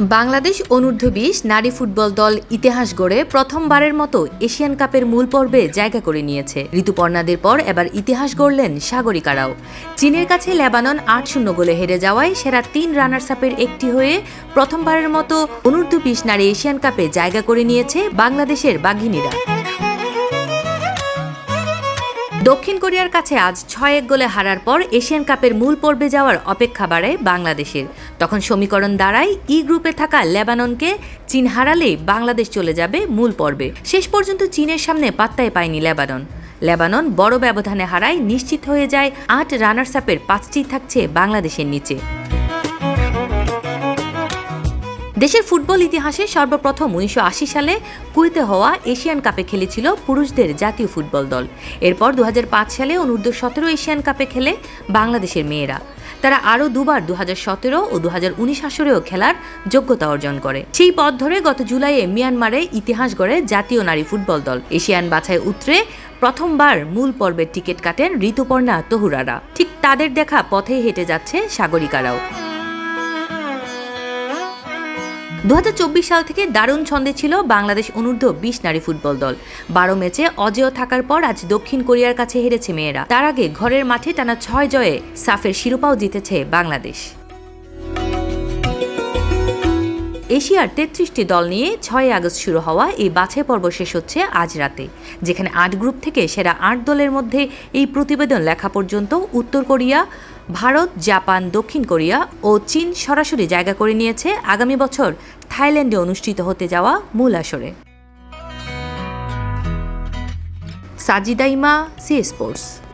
বাংলাদেশ অনূর্ধ্ব বিশ নারী ফুটবল দল ইতিহাস গড়ে প্রথমবারের মতো এশিয়ান কাপের মূল পর্বে জায়গা করে নিয়েছে। ঋতুপর্ণাদের পর এবার ইতিহাস গড়লেন সাগরিকারাও। চীনের কাছে লেবানন আট শূন্য গোলে হেরে যাওয়ায় সেরা তিন রানার্স আপের একটি হয়ে প্রথমবারের মতো অনূর্ধ্ব বিশ নারী এশিয়ান কাপে জায়গা করে নিয়েছে বাংলাদেশের বাঘিনীরা। দক্ষিণ কোরিয়ার কাছে আজ ছয় এক গোলে হারার পর এশিয়ান কাপের মূল পর্বে যাওয়ার অপেক্ষা বাড়ায় বাংলাদেশের। তখন সমীকরণ দাঁড়ায় ই গ্রুপে থাকা লেবাননকে চীন হারালেই বাংলাদেশ চলে যাবে মূল পর্বে। শেষ পর্যন্ত চীনের সামনে পাত্তায় পায়নি লেবানন। লেবানন বড় ব্যবধানে হারায়, নিশ্চিত হয়ে যায় আট রানার্স আপের পাঁচটি থাকছে বাংলাদেশের নিচে। দেশের ফুটবল ইতিহাসে সর্বপ্রথম উনিশশো আশি সালে কুয়েতে হওয়া এশিয়ান কাপে খেলেছিল পুরুষদের জাতীয় ফুটবল দল। এরপর দু হাজার পাঁচ সালে অনূর্ধ্ব সতেরো এশিয়ান কাপে খেলে বাংলাদেশের মেয়েরা। তারা আরও দুবার দু হাজার সতেরো ও দু হাজার উনিশ আসরেও খেলার যোগ্যতা অর্জন করে। সেই পথ ধরে গত জুলাইয়ে মিয়ানমারে ইতিহাস গড়ে জাতীয় নারী ফুটবল দল। এশিয়ান বাছাই উতরে প্রথমবার মূল পর্বের টিকিট কাটেন ঋতুপর্ণা তহুরারা। ঠিক তাদের দেখা পথেই হেঁটে যাচ্ছে সাগরিকারাও। দু হাজার চব্বিশ সাল থেকে দারুণ ছন্দে ছিল বাংলাদেশ অনূর্ধ্ব বিশ নারী ফুটবল দল। বারো ম্যাচে অজেয় থাকার পর আজ দক্ষিণ কোরিয়ার কাছে হেরেছে মেয়েরা। তার আগে ঘরের মাঠে টানা ছয় জয়ে সাফের শিরোপাও জিতেছে বাংলাদেশ। এশিয়ার তেত্রিশটি দল নিয়ে ছয় আগস্ট শুরু হওয়া এই বাছাই পর্ব শেষ হচ্ছে আজ রাতে। যেখানে আট গ্রুপ থেকে সেরা আট দলের মধ্যে এই প্রতিবেদন লেখা পর্যন্ত উত্তর কোরিয়া ভারত, জাপান, দক্ষিণ কোরিয়া ও চীন সরাসরি জায়গা করে নিয়েছে আগামী বছর থাইল্যান্ডে অনুষ্ঠিত হতে যাওয়া মূল আসরে। সাজিদাইমা, সি স্পোর্টস।